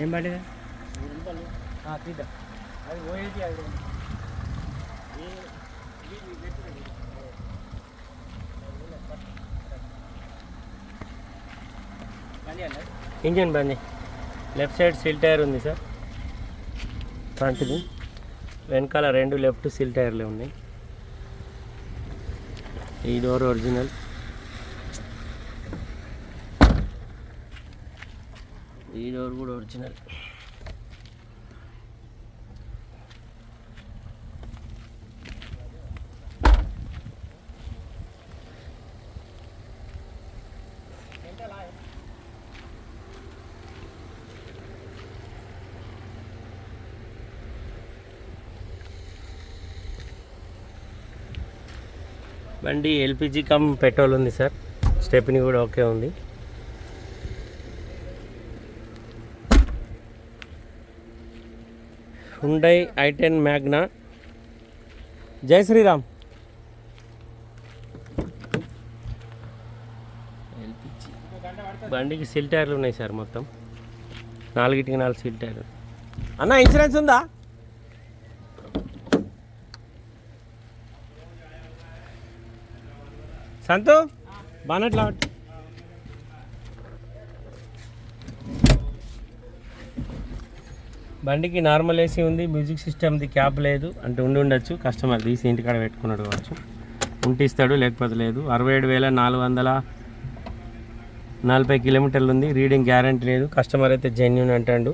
ఏం బండి తీద్దాం. అది పోయేది అది ఇంజన్ బండి. లెఫ్ట్ సైడ్ సిల్ టైర్ ఉంది సార్. ఫ్రంట్ది. వెనకాల రెండు లెఫ్ట్ సిల్ టైర్లు ఉన్నాయి. ఈ డోర్ ఒరిజినల్. ఈ డోర్ కూడా ఒరిజినల్. బండి ఎల్పిజి కమ్ పెట్రోల్ ఉంది సార్. స్టెప్ని కూడా ఓకే ఉంది. హుండై ఐ టెన్ మ్యాగ్నా జై శ్రీరామ్. బండికి సిల్ టైర్లు ఉన్నాయి సార్ మొత్తం. నాలుగిటికి నాలుగు సిల్ టైర్లు. అన్న ఇన్సూరెన్స్ ఉందా? సంతు బానట్లా బండికి నార్మల్ ఏసీ ఉంది మ్యూజిక్ సిస్టమ్ది క్యాప్ లేదు. అంటే ఉండి ఉండొచ్చు కస్టమర్ తీసి ఇంటికాడ పెట్టుకున్నాడు కావచ్చు. ఉంటే ఇస్తాడు లేకపోతే లేదు. అరవై ఏడు వేల నాలుగు వందల నలభై కిలోమీటర్లు ఉంది రీడింగ్ గ్యారంటీ లేదు. కస్టమర్ అయితే జెన్యున్ అంటాడు.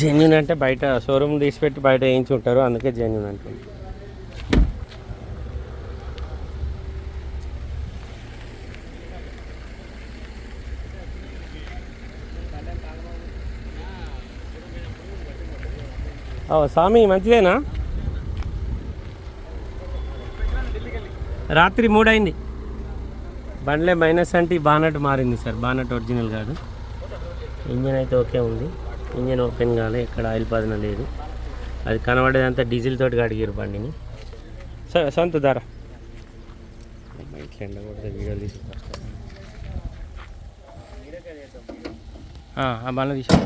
జెన్యున్ అంటే బయట షోరూమ్ తీసిపెట్టి బయట వేయించుంటారు అందుకే జెన్యున్ అంటుంది స్వామి మంచిదేనా? రాత్రి మూడైంది. బండ్లే మైనస్ అంటే బానట్ మారింది సార్ బానట్ ఒరిజినల్ కాదు. ఇంజన్ అయితే ఓకే ఉంది. ఇంజన్ ఓపెన్ కాలే ఎక్కడ ఆయిల్ పదన లేదు. అది కనబడేదంతా డీజిల్ తోటి కడిగారు బండిని. సొంత ధర. ఇట్లా ఎండకూడదు వీడియో బండ్లు తీసుకో.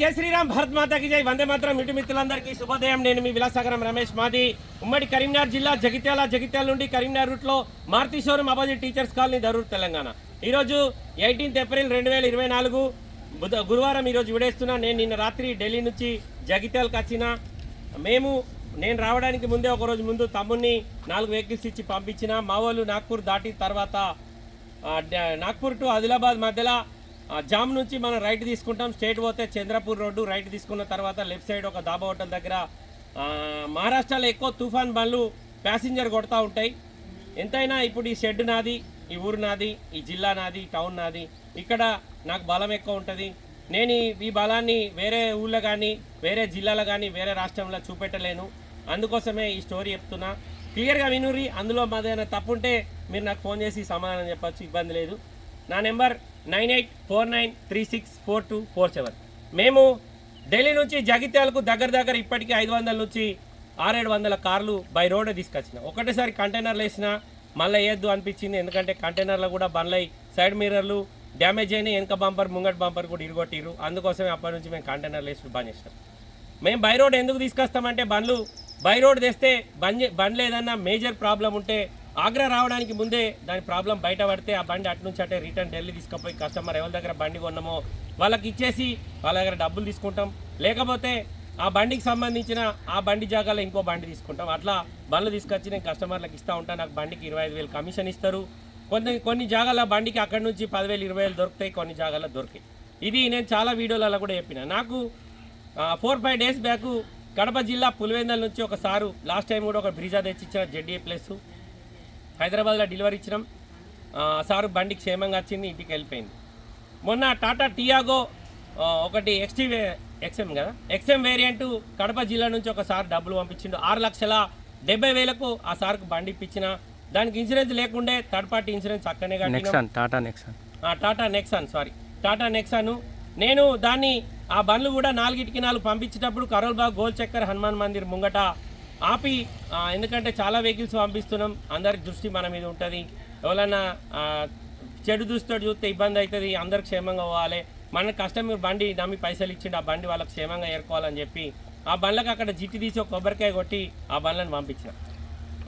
జయ శ్రీరామ్ భారత్ మాతాకి జై. వందే మాత్రం. ఇటు మిత్రులందరికీ శుభోదయం. నేను మీ విలాసాగరం రమేష్ మాది. ఉమ్మడి కరీంనగర్ జిల్లా జగిత్యాల జగిత్యాల నుండి కరీంనగర్ రూట్లో Maruti showroom opposite teachers colony Darur Telangana. ఈరోజు ఎయిటీన్త్ ఏప్రిల్ రెండు వేల ఇరవై నాలుగు బుధ గురువారం ఈరోజు విడేస్తున్నా. నేను నిన్న రాత్రి ఢిల్లీ నుంచి జగిత్యాలకు వచ్చిన. మేము నేను రావడానికి ముందే ఒకరోజు ముందు తమ్ముడిని నాలుగు వెహికల్స్ ఇచ్చి పంపించిన. మా వాళ్ళు నాగ్పూర్ దాటిన తర్వాత నాగ్పూర్ టు ఆదిలాబాద్ మధ్యలో జామ్ నుంచి మనం రైట్ తీసుకుంటాం. స్టేట్ పోతే చంద్రపూర్ రోడ్డు రైట్ తీసుకున్న తర్వాత లెఫ్ట్ సైడ్ ఒక దాబా హోటల్ దగ్గర మహారాష్ట్రలో ఎక్కువ తుఫాన్ బండ్లు ప్యాసింజర్ కొడతా ఉంటాయి. ఎంతైనా ఇప్పుడు ఈ షెడ్ నాది ఈ ఊరు నాది ఈ జిల్లా నాది ఈ టౌన్ నాది ఇక్కడ నాకు బలం ఎక్కువ ఉంటుంది. నేను ఈ- బలాన్ని వేరే ఊళ్ళో కానీ వేరే జిల్లాలో కానీ వేరే రాష్ట్రంలో చూపెట్టలేను. అందుకోసమే ఈ స్టోరీ చెప్తున్నా. క్లియర్గా వినురి అందులో మాదేమైనా తప్పుంటే మీరు నాకు ఫోన్ చేసి సమాధానం చెప్పచ్చు ఇబ్బంది లేదు. నా number nine eight four nine three six four two four seven. మేము ఢిల్లీ నుంచి జగిత్యాలకు దగ్గర దగ్గర ఇప్పటికీ ఐదు వందల నుంచి ఆరేడు వందల కార్లు బై రోడ్ తీసుకొచ్చిన. ఒకటేసారి కంటైనర్లు వేసిన మళ్ళీ వేయద్దు అనిపించింది. ఎందుకంటే కంటైనర్లో కూడా బండ్లై సైడ్ మిర్రర్లు డ్యామేజ్ అయిన వెనక బంపర్ ముంగట్ బంపర్ కూడా ఇరుగొట్టిరు అందుకోసమే అప్పటి నుంచి మేము కంటైనర్లు వేసి బంద్ చేసినాం. మేము బై రోడ్ ఎందుకు తీసుకొస్తామంటే బండ్లు బై రోడ్ తెస్తే బండ్ బండ్లు ఏదన్నా మేజర్ ప్రాబ్లం ఉంటే ఆగ్రా రావడానికి ముందే దాని ప్రాబ్లం బయట పడితే ఆ బండి అటు నుంచి అటే రిటర్న్ ఢిల్లీ తీసుకుపోయి కస్టమర్ ఎవరి దగ్గర బండి కొన్నామో వాళ్ళకి ఇచ్చేసి వాళ్ళ దగ్గర డబ్బులు తీసుకుంటాం. లేకపోతే ఆ బండికి సంబంధించిన ఆ బండి జాగాలో ఇంకో బండి తీసుకుంటాం. అట్లా బండ్లు తీసుకొచ్చి నేను కస్టమర్లకు ఇస్తూ ఉంటాను నాకు బండికి ఇరవై ఐదు వేలు కమిషన్ ఇస్తారు. కొన్ని కొన్ని జాగాల బండికి అక్కడి నుంచి పదివేలు ఇరవై వేలు దొరుకుతాయి కొన్ని జాగాల్లో దొరికాయి ఇది నేను చాలా వీడియోలలో కూడా చెప్పిన. నాకు four five days back Kadapa జిల్లా పులివెందల నుంచి ఒక సారు లాస్ట్ టైం కూడా ఒక బ్రిజా తెచ్చి ఇచ్చిన జెడ్డీఏ హైదరాబాద్లో డెలివరీ ఇచ్చినాం. సారు బండి క్షేమంగా వచ్చింది ఇంటికి వెళ్ళిపోయింది. మొన్న టాటా టియాగో ఒకటి ఎక్స్టీ ఎక్స్ఎం కదా? ఎక్స్ఎం వేరియంట్ కడప జిల్లా నుంచి ఒక సార్ డబ్బులు పంపించిండు. ఆరు లక్షల డెబ్బై వేలకు ఆ సార్కు బండి ఇప్పించిన. దానికి ఇన్సూరెన్స్ లేకుండే థర్డ్ పార్టీ ఇన్సూరెన్స్ అక్కడనే Nexon Tata Nexon Tata Nexon sorry Tata Nexon నేను దాన్ని ఆ బండ్లు కూడా నాలుగిటికి నాలుగు పంపించేటప్పుడు కరోల్బాగ్ గోల్ చక్కర్ హనుమాన్ మందిర్ ముంగట ఆపి ఎందుకంటే చాలా వెహికల్స్ పంపిస్తున్నాం. అందరి దృష్టి మన మీద ఉంటుంది. ఎవరైనా చెడు దృష్టితో చూస్తే ఇబ్బంది అవుతుంది అందరు క్షేమంగా పోవాలి. మన కస్టమర్ బండి నమ్మి పైసలు ఇచ్చిండు ఆ బండి వాళ్ళకి క్షేమంగా ఏర్కోవాలని చెప్పి ఆ బండ్లకు అక్కడ జిట్టి తీసి ఒక కొబ్బరికాయ కొట్టి ఆ బండ్లను పంపించిన.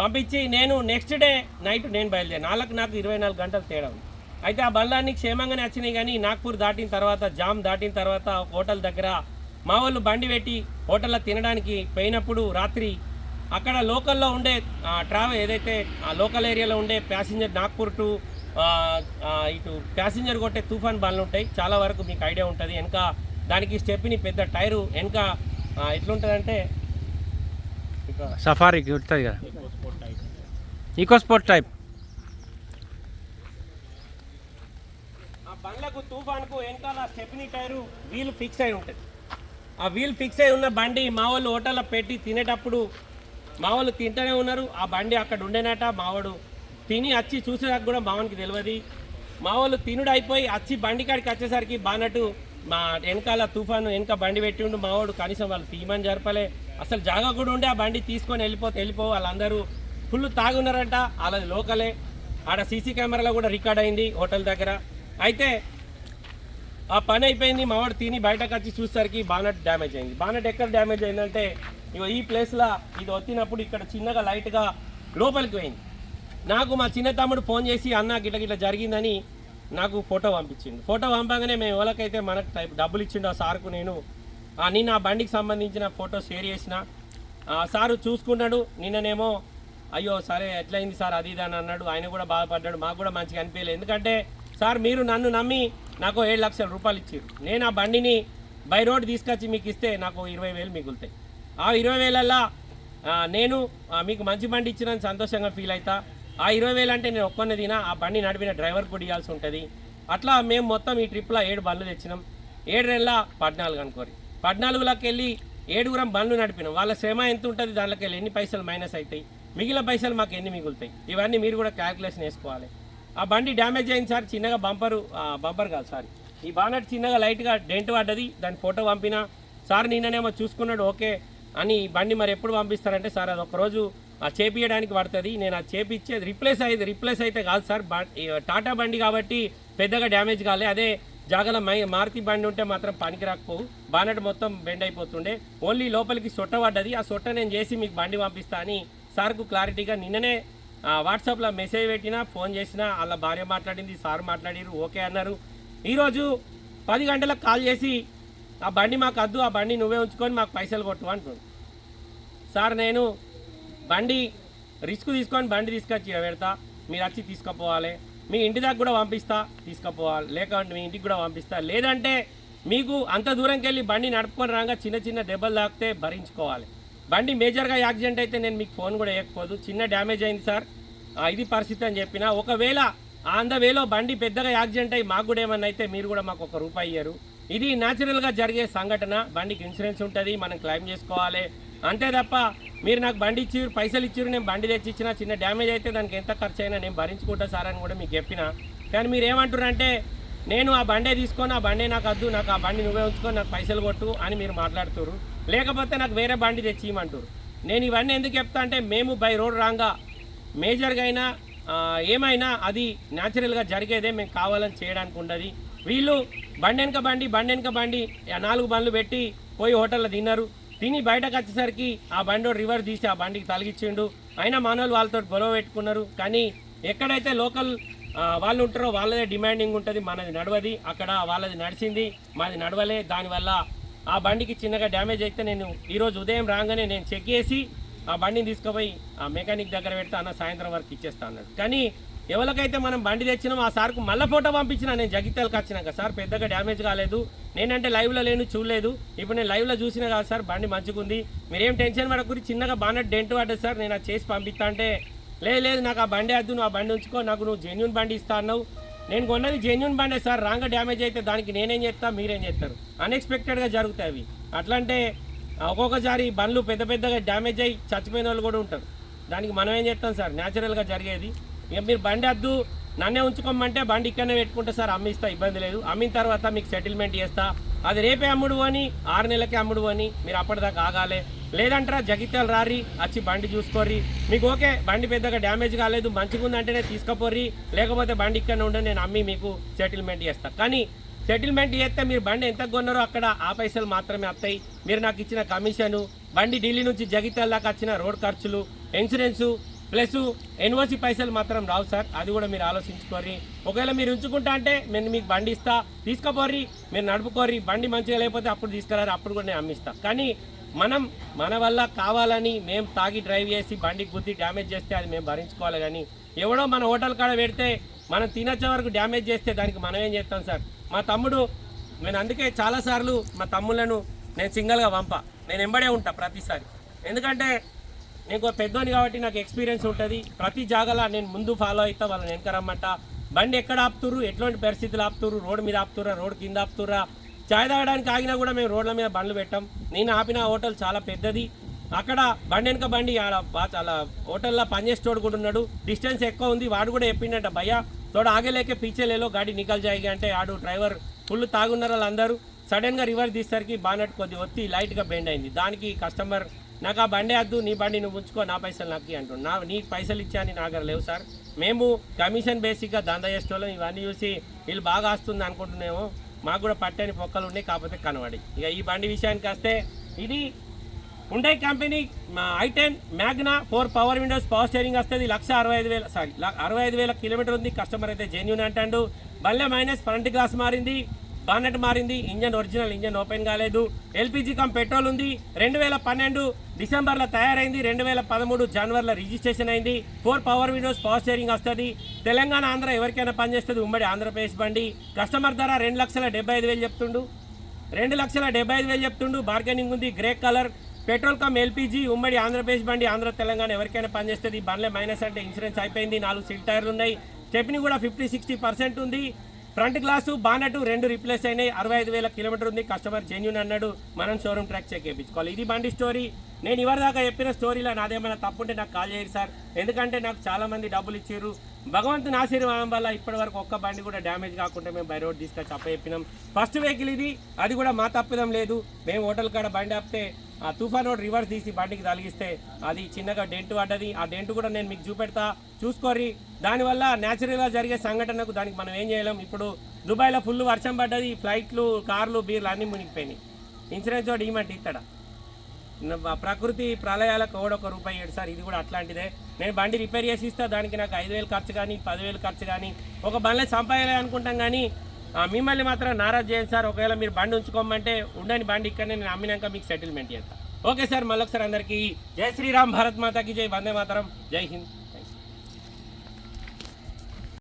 పంపించి నేను నెక్స్ట్ డే నైట్ నేను బయలుదేరి నాలుగు నాకు ఇరవై నాలుగు గంటలు తేడా ఉంది. అయితే ఆ బండ్లన్నీ క్షేమంగానే వచ్చినాయి కానీ నాగ్పూర్ దాటిన తర్వాత జామ్ దాటిన తర్వాత హోటల్ దగ్గర మా వాళ్ళు బండి పెట్టి హోటల్లో తినడానికి పోయినప్పుడు రాత్రి అక్కడ లోకల్లో ఉండే ట్రావెల్ ఏదైతే ఆ లోకల్ ఏరియాలో ఉండే ప్యాసింజర్ నాగ్పూర్ టు ఇటు ప్యాసింజర్ కొట్టే తుఫాన్ బండ్లు ఉంటాయి. చాలా వరకు మీకు ఐడియా ఉంటుంది. వెనక దానికి స్టెప్ని పెద్ద టైరు వెనక ఎట్లుంటుందంటే ఇక సఫారీకి ఉంటుంది కదా. EcoSport type. ఆ బండ్లకు తుఫాన్కు వెనకాల స్టెప్నీ టైరు వీల్ ఫిక్స్ అయి ఉంటుంది. ఆ వీల్ ఫిక్స్ అయి ఉన్న బండి మా వాళ్ళు హోటల్లో పెట్టి తినేటప్పుడు మా వాళ్ళు తింటూనే ఉన్నారు. ఆ బండి అక్కడ ఉండేనట. మావాడు తిని వచ్చి చూసేదాకా కూడా మావానికి తెలియదు మా వాళ్ళు తినుడు అయిపోయి వచ్చి బండి కాడికి వచ్చేసరికి బానట్టు మా వెనకాల తుఫాను వెనక బండి పెట్టి ఉండు మావాడు కనీసం వాళ్ళు తీయమని జరపలే. అసలు జాగా కూడా ఉండే ఆ బండి తీసుకొని వెళ్ళిపోతే వెళ్ళిపో వాళ్ళందరూ ఫుల్ తాగున్నారంట. వాళ్ళది లోకలే. ఆడ సీసీ కెమెరాలో కూడా రికార్డ్ అయింది హోటల్ దగ్గర. అయితే ఆ పని అయిపోయింది. మావాడు తిని బయటకు వచ్చి చూసేసరికి బానట్ డ్యామేజ్ అయింది. బానట్ ఎక్కడ డ్యామేజ్ అయిందంటే ఇగో ఈ ప్లేస్లో ఇది వచ్చినప్పుడు ఇక్కడ చిన్నగా లైట్గా లోపలికి పోయింది. నాకు మా చిన్న తమ్ముడు ఫోన్ చేసి అన్న గిట్ల గిట్ల జరిగిందని నాకు ఫోటో పంపించింది ఫోటో పంపగానే మేము ఎవరికైతే మనకు టైప్ డబ్బులు ఇచ్చిండో ఆ సార్కు నేను నేను ఆ బండికి సంబంధించిన ఫోటో షేర్ చేసిన. సారు చూసుకున్నాడు నిన్ననేమో అయ్యో సరే ఎట్లయింది సార్ అది ఇది అని అన్నాడు. ఆయన కూడా బాధపడ్డాడు. మాకు కూడా మంచిగా అనిపించలేదు. ఎందుకంటే సార్ మీరు నన్ను నమ్మి నాకు ఏడు లక్షల రూపాయలు ఇచ్చారు నేను ఆ బండిని బై రోడ్ తీసుకొచ్చి మీకు ఇస్తే నాకు ఇరవై వేలు మిగులుతాయి. ఆ ఇరవై వేలల్లో నేను మీకు మంచి బండి ఇచ్చినందుకు సంతోషంగా ఫీల్ అవుతా ఆ ఇరవై వేలు అంటే నేను ఒక్కనే తినా ఆ బండి నడిపిన డ్రైవర్ కూడా ఇవ్వాల్సి ఉంటుంది. అట్లా మేము మొత్తం ఈ ట్రిప్లో ఏడు బండ్లు తెచ్చినాం. ఏడు నెలల పద్నాలుగు అనుకోరి. పద్నాలుగులోకి వెళ్ళి ఏడుగురం బండ్లు నడిపినాం. వాళ్ళ శ్రమ ఎంత ఉంటుంది దాంట్లోకి వెళ్ళి ఎన్ని పైసలు మైనస్ అవుతాయి మిగిలిన పైసలు మాకు ఎన్ని మిగులుతాయి? ఇవన్నీ మీరు కూడా క్యాల్కులేషన్ వేసుకోవాలి. ఆ బండి డ్యామేజ్ అయింది సార్ చిన్నగా బంపరు బంపర్ కాదు సారీ ఈ బానట్ చిన్నగా లైట్గా డెంట్ పడ్డది దాని ఫోటో పంపిన. సార్ నిన్ననేమో చూసుకున్నాడు ఓకే అని బండి మరి ఎప్పుడు పంపిస్తారంటే సార్ అది ఒకరోజు ఆ పడుతుంది. నేను అది చేపిచ్చేది రిప్లేస్ అయ్యేది రిప్లేస్ అయితే కాదు సార్. టాటా బండి కాబట్టి పెద్దగా డ్యామేజ్ కాలే. అదే జాగల మై మారుతి బండి ఉంటే మాత్రం పనికి రాకపోవు. బానట్ మొత్తం బెండ్ అయిపోతుండే. ఓన్లీ లోపలికి సొట్ట పడ్డది. ఆ సొట్ట నేను చేసి మీకు బండి పంపిస్తా అని సార్కు క్లారిటీగా నిన్ననే వాట్సాప్లో మెసేజ్ పెట్టినా ఫోన్ చేసినా వాళ్ళ భార్య మాట్లాడింది సార్ మాట్లాడిరు ఓకే అన్నారు. ఈరోజు పది గంటలకు కాల్ చేసి ఆ బండి మాకు వద్దు ఆ బండి నువ్వే ఉంచుకొని మాకు పైసలు కొట్టు అంటుంది సార్ నేను బండి రిస్క్ తీసుకొని బండి తీసుకొచ్చి పెడతా. మీరు వచ్చి తీసుకుపోవాలి. మీ ఇంటి దాకా కూడా పంపిస్తా తీసుకుపోవాలి. లేకుంటే మీ ఇంటికి కూడా పంపిస్తా. లేదంటే మీకు అంత దూరంకి వెళ్ళి బండి నడుపుకొని రాగా చిన్న చిన్న దెబ్బలు తాకితే భరించుకోవాలి. బండి మేజర్గా యాక్సిడెంట్ అయితే నేను మీకు ఫోన్ కూడా వేయకపోదు. చిన్న డ్యామేజ్ అయింది సార్. ఇది పరిస్థితి అని చెప్పిన. ఒకవేళ ఆన్ ద వేలో బండి పెద్దగా యాక్సిడెంట్ అయ్యి మాకు కూడా ఏమన్నా అయితే మీరు కూడా మాకు ఒక రూపాయి ఇయ్యరు. ఇది న్యాచురల్గా జరిగే సంఘటన. బండికి ఇన్సూరెన్స్ ఉంటుంది. మనం క్లెయిమ్ చేసుకోవాలి. అంతే తప్ప మీరు నాకు బండి ఇచ్చిరు పైసలు ఇచ్చిరు నేను బండి తెచ్చి ఇచ్చిన చిన్న డ్యామేజ్ అయితే దానికి ఎంత ఖర్చు అయినా నేను భరించుకుంటా సార్ అని కూడా మీకు చెప్పిన. కానీ మీరు ఏమంటారంటే నేను ఆ బండే తీసుకొని ఆ బండే నాకు వద్దు నాకు ఆ బండి నువ్వే ఉంచుకొని నాకు పైసలు కొట్టు అని మీరు మాట్లాడుతున్నారు లేకపోతే నాకు వేరే బండి తెచ్చి ఇవ్వమంటారు నేను ఇవన్నీ ఎందుకు చెప్తా అంటే మేము బై రోడ్ రాంగా మేజర్గా అయినా ఏమైనా అది న్యాచురల్గా జరిగేదే మేము కావాలని చేయడానికి ఉండదు. వీళ్ళు బండి వెనక బండి బండి వెనక బండి నాలుగు బండ్లు పెట్టి పోయి హోటల్లో తిన్నారు. తిని బయటకు వచ్చేసరికి ఆ బండి రివర్ తీసి ఆ బండికి తలిగించిండు అయినా మానవులు వాళ్ళతో గొడవ పెట్టుకున్నారు. కానీ ఎక్కడైతే లోకల్ వాళ్ళు ఉంటారో వాళ్ళదే డిమాండింగ్ ఉంటుంది. మనది నడవది. అక్కడ వాళ్ళది నడిచింది. మాది నడవలే. దానివల్ల ఆ బండికి చిన్నగా డ్యామేజ్ అయితే నేను ఈరోజు ఉదయం రాగానే నేను చెక్ చేసి ఆ బండిని తీసుకుపోయి ఆ మెకానిక్ దగ్గర పెడితే అన్న సాయంత్రం వరకు ఇచ్చేస్తా అన్నాడు. కానీ ఎవరికైతే మనం బండి తెచ్చినాం ఆ సార్కు మళ్ళీ ఫోటో పంపించిన నేను జగిత్యాలకు వచ్చినాక. సార్ పెద్దగా డ్యామేజ్ కాలేదు. నేనంటే లైవ్లో లేను చూడలేదు. ఇప్పుడు నేను లైవ్లో చూసినా కాదు సార్ బండి మంచిగా ఉంది. మీరేం టెన్షన్ పడకూరి చిన్నగా బాగా డెంట్ పడ్డది సార్ నేను అది చేసి పంపిస్తా అంటే లేదు లేదు నాకు ఆ బండి వద్దు నువ్వు ఆ బండి ఉంచుకో నాకు నువ్వు జెన్యున్ బండి ఇస్తా అన్నావు. నేను కొన్నది జెన్యున్ బండే సార్ రాంగ్ డ్యామేజ్ అయితే దానికి నేనేం చేస్తా మీరేం చేస్తారు? అన్ఎక్స్పెక్టెడ్గా జరుగుతాయి అవి. అట్లా అంటే ఒక్కొక్కసారి బండ్లు పెద్ద పెద్దగా డ్యామేజ్ అయ్యి చచ్చిపోయిన వాళ్ళు కూడా ఉంటారు. దానికి మనం ఏం చేస్తాం సార్? న్యాచురల్గా జరిగేది. ఇక మీరు బండి వద్దు నన్నే ఉంచుకోమంటే బండి ఇక్కడనే పెట్టుకుంటే సార్ అమ్మిస్తా ఇబ్బంది లేదు. అమ్మిన తర్వాత మీకు సెటిల్మెంట్ చేస్తా. అది రేపే అమ్ముడు అని ఆరు నెలలకే అమ్ముడు అని మీరు అప్పటిదాకా ఆగాలే. లేదంటారా జగిత్యాలు రారి వచ్చి బండి చూసుకోర్రి. మీకు ఓకే బండి పెద్దగా డ్యామేజ్ కాలేదు మంచిగా ఉందంటేనే తీసుకుపోర్రి. లేకపోతే బండి ఇక్కడ ఉండే నేను అమ్మి మీకు సెటిల్మెంట్ చేస్తాను కానీ సెటిల్మెంట్ చేస్తే మీరు బండి ఎంత కొన్నారో అక్కడ ఆ పైసలు మాత్రమే వస్తాయి. మీరు నాకు ఇచ్చిన కమిషను బండి ఢిల్లీ నుంచి జగిత్యాల దాకా వచ్చిన రోడ్ ఖర్చులు ఇన్సూరెన్సు ప్లస్ ఎన్ఓసి పైసలు మాత్రం రావు సార్. అది కూడా మీరు ఆలోచించుకోర్రి. ఒకవేళ మీరు ఉంచుకుంటా అంటే నేను మీకు బండి ఇస్తా తీసుకుపోర్రి మీరు నడుపుకోర్రి బండి మంచిగా లేకపోతే అప్పుడు తీసుకురారు అప్పుడు కూడా నేను అమ్మిస్తా. కానీ మనం మన వల్ల కావాలని మేము తాగి డ్రైవ్ చేసి బండి గుద్ది డ్యామేజ్ చేస్తే అది మేము భరించుకోవాలి కానీ ఎవడో మన హోటల్ కాడ పెడితే మనం తినచ్చే వరకు డ్యామేజ్ చేస్తే దానికి మనం ఏం చేస్తాం సార్? మా తమ్ముడు నేను అందుకే చాలాసార్లు మా తమ్ముళ్ళను నేను సింగల్గా పంప. నేను ఎంబడే ఉంటా ప్రతిసారి. ఎందుకంటే నేను పెద్దోని కాబట్టి నాకు ఎక్స్పీరియన్స్ ఉంటుంది. ప్రతి జాగాలో నేను ముందు ఫాలో అవుతా వాళ్ళని వెనక రమ్మంట. బండి ఎక్కడ ఆపుతురు ఎట్లాంటి పరిస్థితులు ఆపుతురు రోడ్డు మీద ఆపుతురా రోడ్డు కింద ఆపుతురా చాయ్ తాగడానికి ఆగినా కూడా మేము రోడ్ల మీద బండ్లు పెట్టాం. నేను ఆపిన హోటల్ చాలా పెద్దది. అక్కడ బండి వెనక బండి ఆడ చాలా హోటల్లో పనిచేసేటోడు కూడా ఉన్నాడు. డిస్టెన్స్ ఎక్కువ ఉంది. వాడు కూడా చెప్పిండట భయ్య తోడు ఆగలేక పీచేలేలో గాడి నికల్ జాయిగా. అంటే ఆడు డ్రైవర్ ఫుల్ తాగున్నారు వాళ్ళందరూ. సడన్గా రివర్స్ తీసేసరికి బానట్ కొద్ది ఒత్తి లైట్గా బెండ్ అయింది. దానికి కస్టమర్ నాకు ఆ బండి వద్దు నీ బండి నువ్వు ఉంచుకో నా పైసలు నాకు అంటుండు నా నీ పైసలు ఇచ్చాని నా దగ్గర లేవు సార్. మేము కమిషన్ బేసిక్గా దందా చేసేవాళ్ళం ఇవన్నీ చూసి వీళ్ళు బాగా వస్తుంది అనుకుంటున్నాము. మాకు కూడా పట్టని పొక్కలు ఉన్నాయి కాకపోతే కనబడి. ఇక ఈ బండి విషయానికి వస్తే ఇది ఉండే company i ten Magna four power windows power steering వస్తుంది లక్ష అరవై ఐదు వేల సారీ అరవై ఐదు వేల కిలోమీటర్ ఉంది కస్టమర్ అయితే జెన్యున్ అంటాడు. బల్లె మైనస్ ఫ్రంట్ గ్లాస్ మారింది. బానెట్ మారింది. ఇంజన్ ఒరిజినల్ ఇంజన్ ఓపెన్ కాలేదు. ఎల్పిజి కమ్ పెట్రోల్ ఉంది. రెండు వేల పన్నెండు డిసెంబర్లో తయారైంది. రెండు వేల పదమూడు జనవరిలో రిజిస్ట్రేషన్ అయింది. Four power windows power steering వస్తుంది. తెలంగాణ ఆంధ్ర ఎవరికైనా పనిచేస్తుంది ఉమ్మడి ఆంధ్రప్రదేశ్ బండి. కస్టమర్ ధర రెండు లక్షల డెబ్బై ఐదు వేలు చెప్తుండు. రెండు లక్షల డెబ్బై ఐదు వేలు చెప్తుండు. బార్గెనింగ్ ఉంది. Grey colour. Petrol cum LPG ఉమ్మడి ఆంధ్రప్రదేశ్ బండి. ఆంధ్ర తెలంగాణ ఎవరికైనా పనిచేస్తుంది బండ్లే మైనస్ అంటే ఇన్సూరెన్స్ అయిపోయింది. నాలుగు సీల్ టైర్లు ఉన్నాయి. స్టెప్ని కూడా ఫిఫ్టీ సిక్స్టీ పర్సెంట్ ఉంది. ఫ్రంట్ గ్లాసు బానట్ రెండు రిప్లేస్ అయినాయి. అరవై ఐదు వేల కిలోమీటర్ ఉంది. కస్టమర్ జెన్యున్ అన్నాడు. మనం షోరూమ్ ట్రాక్ చెక్ చేయించుకోవాలి. ఇది బండి స్టోరీ. నేను ఇవరిదాకా చెప్పిన స్టోరీలో నాదేమైనా తప్పుంటే నాకు కాల్ చేయరు సార్. ఎందుకంటే నాకు చాలా మంది డబ్బులు ఇచ్చారు. భగవంతుని ఆశీర్వాదం వల్ల ఇప్పటి వరకు ఒక్క బండి కూడా డ్యామేజ్ కాకుండా మేము బై రోడ్ తీసుకొచ్చి అప్ప చెప్పినాం ఫస్ట్ వెహికల్ ఇది. అది కూడా మా తప్పిదం లేదు. మేము హోటల్ కాడ బండి ఆపితే ఆ తుఫాన్ రోడ్ రివర్స్ తీసి బండికి తలిగిస్తే అది చిన్నగా డెంట్ పడ్డది. ఆ డెంట్ కూడా నేను మీకు చూపెడతా. చూసుకోరి దానివల్ల న్యాచురల్గా జరిగే సంఘటనకు దానికి మనం ఏం చేయలేం. ఇప్పుడు దుబాయ్లో ఫుల్ వర్షం పడ్డది. ఫ్లైట్లు కార్లు బీర్లు అన్నీ మునిగిపోయినాయి. ఇన్సూరెన్స్ వాడు ఇవ్వమంటే ఇస్తాడా ప్రకృతి ప్రళయాలకు ఒక రూపాయి ఏడు సార్. ఇది కూడా అట్లాంటిదే. నేను బండి రిపేర్ చేసి ఇస్తా. దానికి నాకు ఐదు వేలు ఖర్చు కానీ పదివేలు ఖర్చు కానీ ఒక బండ్లే సంపాదాలి అనుకుంటాం కానీ మిమ్మల్ని మాత్రం నారాజ్ చేయండి సార్. ఒకవేళ మీరు బండి ఉంచుకోమంటే ఉండని బండి ఇక్కడనే నేను అమ్మినాక మీకు సెటిల్మెంట్ చేస్తాను ఓకే సార్ మళ్ళొకసారి అందరికీ జై శ్రీరామ్ భారత్ మాతాకి జై వందే మాతరం జై హింద్.